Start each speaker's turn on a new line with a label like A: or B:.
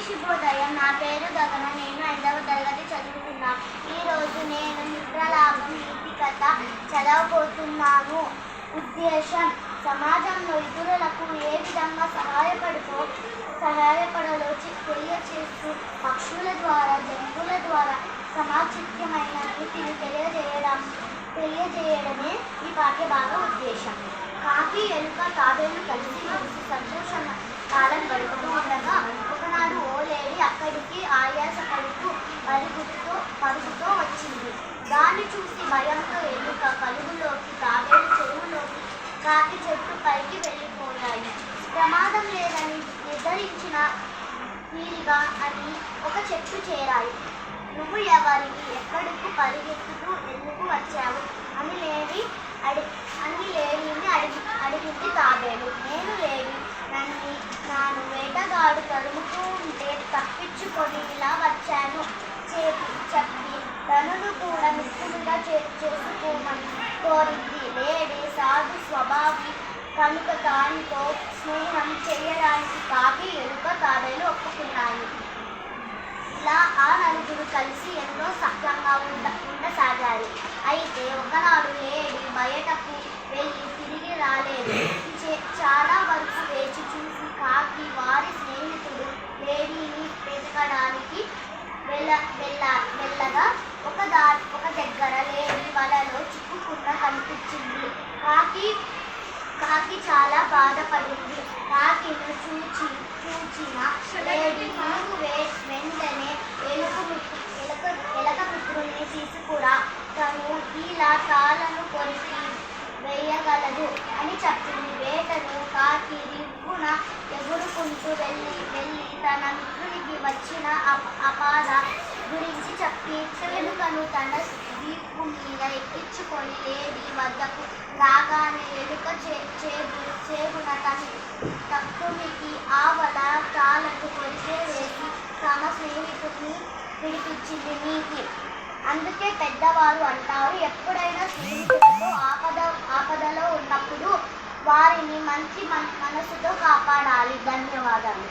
A: శుభోదయం నా పేరు గగన నేను ఐదవ తరగతి చదువుకున్నాను ఈరోజు నేను నిద్రలాభం నీతి కథ చదవబోతున్నాను. ఉద్దేశం సమాజంలో ఇతరులకు ఏ విధంగా సహాయపడుతూ సహాయపడలో చి- తెలియచేస్తూ పక్షుల ద్వారా జంతువుల ద్వారా సమాచిత్యమైన నీతిని తెలియజేయడం తెలియజేయడమే ఈ పాఠ్య భాగ ఉద్దేశం. కాకి ఎలుక తాబేలు కలిసి దాన్ని చూసి భయంతో ఎలుక కలుగులోకి తాబేలు చెరువులోకి కాకి చెట్టు పైకి వెళ్ళిపోయాయి. ప్రమాదం లేదని నిర్ధారించిన వీరిగా అని ఒక చెట్టు చేరాయి. నువ్వు ఎవరికి ఎక్కడికి పరిగెత్తుతూ ఎందుకు వచ్చావు? అని లేని అడి అని లేనిని అడిగి అడిగింది తాబేలు నేను లేని నన్ను నాను వేటగాడు తరుముతూ ఉంటే తప్పించుకొని ఇలా వచ్చాను చెప్పి చెప్పి ఎప్పుడు కూడా మిత్రులుగా చేసుకోమని కోరింది లేడీ సాధు స్వభావి కనుక దానితో స్నేహం చేయడానికి కాకి ఎలుక తాబేలు ఒప్పుకున్నాయి ఇలా ఆ నలుగురు కలిసి ఎంతో సఖ్యంగా ఉండ ఉండసాగారు అయితే ఒకనాడు లేడి బయటకు వెళ్ళి తిరిగి రాలేదు చే- చాలా వరకు వేచి చూసి కాకి వారి స్నేహితుడు లేడీని వెతకడానికి వెళ్ళ వెళ్ళ వెళ్ళగా ఒక దా ఒక దగ్గర లేని వలలో చిక్కుకున్న కనిపించింది. కాకి కాకి చాలా బాధపడింది. కాకిను చూచి చూచిన వే- వెంటనే ఎలుక ఎలక ఎలక మిత్రుల్ని తీసుకురా. తను ఇలా తాళను కొరికి వేయగలదు అని చెప్పింది. వేటను కాకి రిగ్గున ఎగురుకుంటూ వెళ్ళి వెళ్ళి తన మిత్రునికి వచ్చిన అప- మీద ఎక్కించుకొని వద్దకు రాగానే ఎలుక చే చేబు చేబున తన తక్కువకి ఆవల తాళకు వేసి తమ స్నేహితుడిని పిలిపించింది నీకి. అందుకే పెద్దవారు అంటారు ఎప్పుడైనా స్నేహితులతో ఆపద ఆపదలో ఉన్నప్పుడు వారిని మంచి మనసుతో కాపాడాలి. ధన్యవాదాలు.